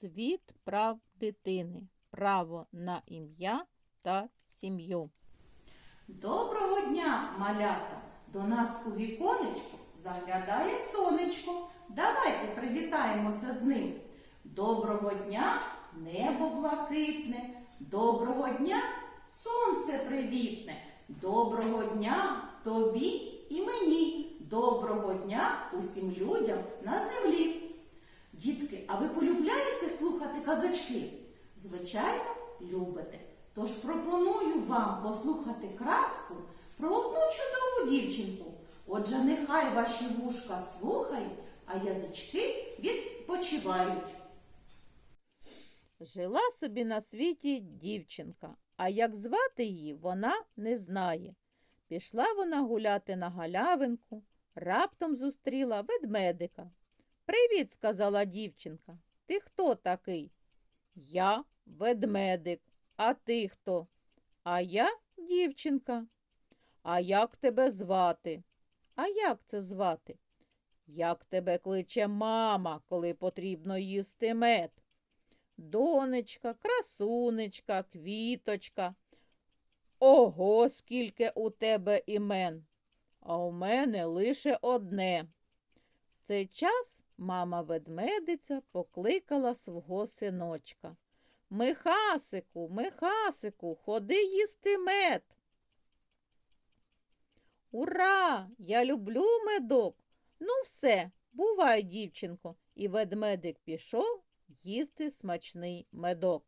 Світ прав дитини. Право на ім'я та сім'ю. Доброго дня, малята! До нас у віконечко заглядає сонечко. Давайте привітаємося з ним. Доброго дня, небо блакитне, доброго дня, сонце привітне, доброго дня тобі і мені, доброго дня усім людям на землі. Дітки, а ви полюбляєте слухати казочки? Звичайно, любите. Тож пропоную вам послухати казку про одну чудову дівчинку. Отже, нехай ваші вушка слухають, а язички відпочивають. Жила собі на світі дівчинка, а як звати її, вона не знає. Пішла вона гуляти на галявинку, раптом зустріла ведмедика. Привіт, сказала дівчинка. Ти хто такий? Я ведмедик. А ти хто? А я дівчинка. А як тебе звати? А як це звати? Як тебе кличе мама, коли потрібно їсти мед? Донечка, красунечка, квіточка. Ого, скільки у тебе імен. А у мене лише одне. Цей час мама ведмедиця покликала свого синочка. Михасику, Михасику, ходи їсти мед. Ура! Я люблю медок. Ну, все, бувай, дівчинко. І ведмедик пішов їсти смачний медок.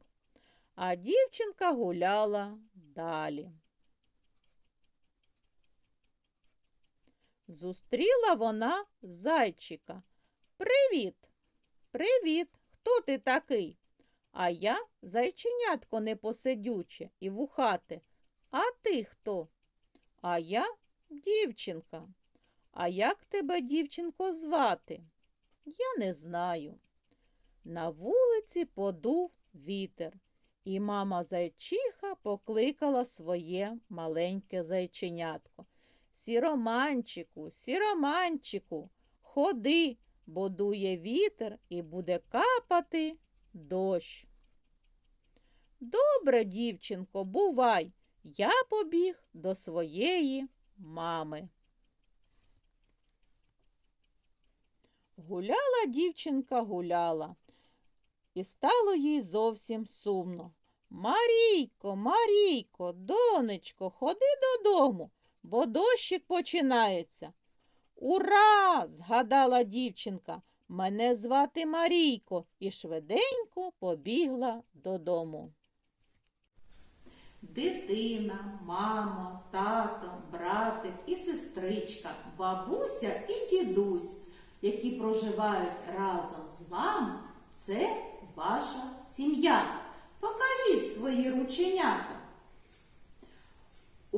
А дівчинка гуляла далі. Зустріла вона зайчика. Привіт, привіт, хто ти такий? А я зайченятко непосидюче і вухате. А ти хто? А я дівчинка. А як тебе, дівчинко, звати? Я не знаю. На вулиці подув вітер, і мама зайчиха покликала своє маленьке зайченятко. Сіроманчику, сіроманчику, ходи, бо дує вітер і буде капати дощ. Добре, дівчинко, бувай, я побіг до своєї мами. Гуляла дівчинка, гуляла, і стало їй зовсім сумно. Марійко, Марійко, донечко, ходи додому, бо дощик починається. Ура! згадала дівчинка. Мене звати Марійко і швиденько побігла додому. Дитина, мама, тато, братик і сестричка, бабуся і дідусь, які проживають разом з вами, це ваша сім'я. Покажіть свої рученята.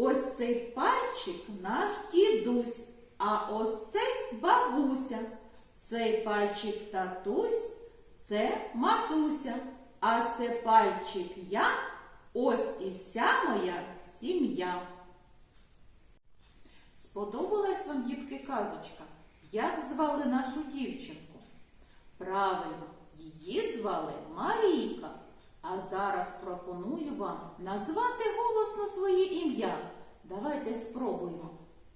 Ось цей пальчик наш дідусь, а ось цей бабуся. Цей пальчик татусь, це матуся, а це пальчик я. Ось і вся моя сім'я. Сподобалась вам, дітки, казочка? Як звали нашу дівчинку? Правильно, її звали Марійка. А зараз пропоную вам назвати голосно своє ім'я. Давайте спробуємо.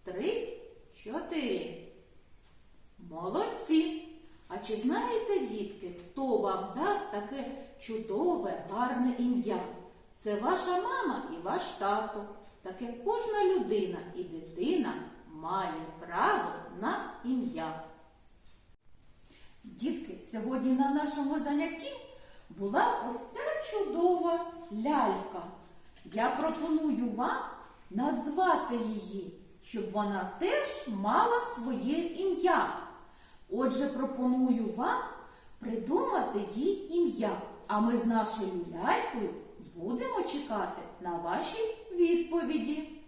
Три, чотири. Молодці! А чи знаєте, дітки, хто вам дав таке чудове, гарне ім'я? Це ваша мама і ваш тато. Таке кожна людина і дитина має право на ім'я. Дітки, сьогодні на нашому занятті була ось ця чудова лялька. Я пропоную вам назвати її, щоб вона теж мала своє ім'я. Отже, пропоную вам придумати їй ім'я, а ми з нашою лялькою будемо чекати на ваші відповіді.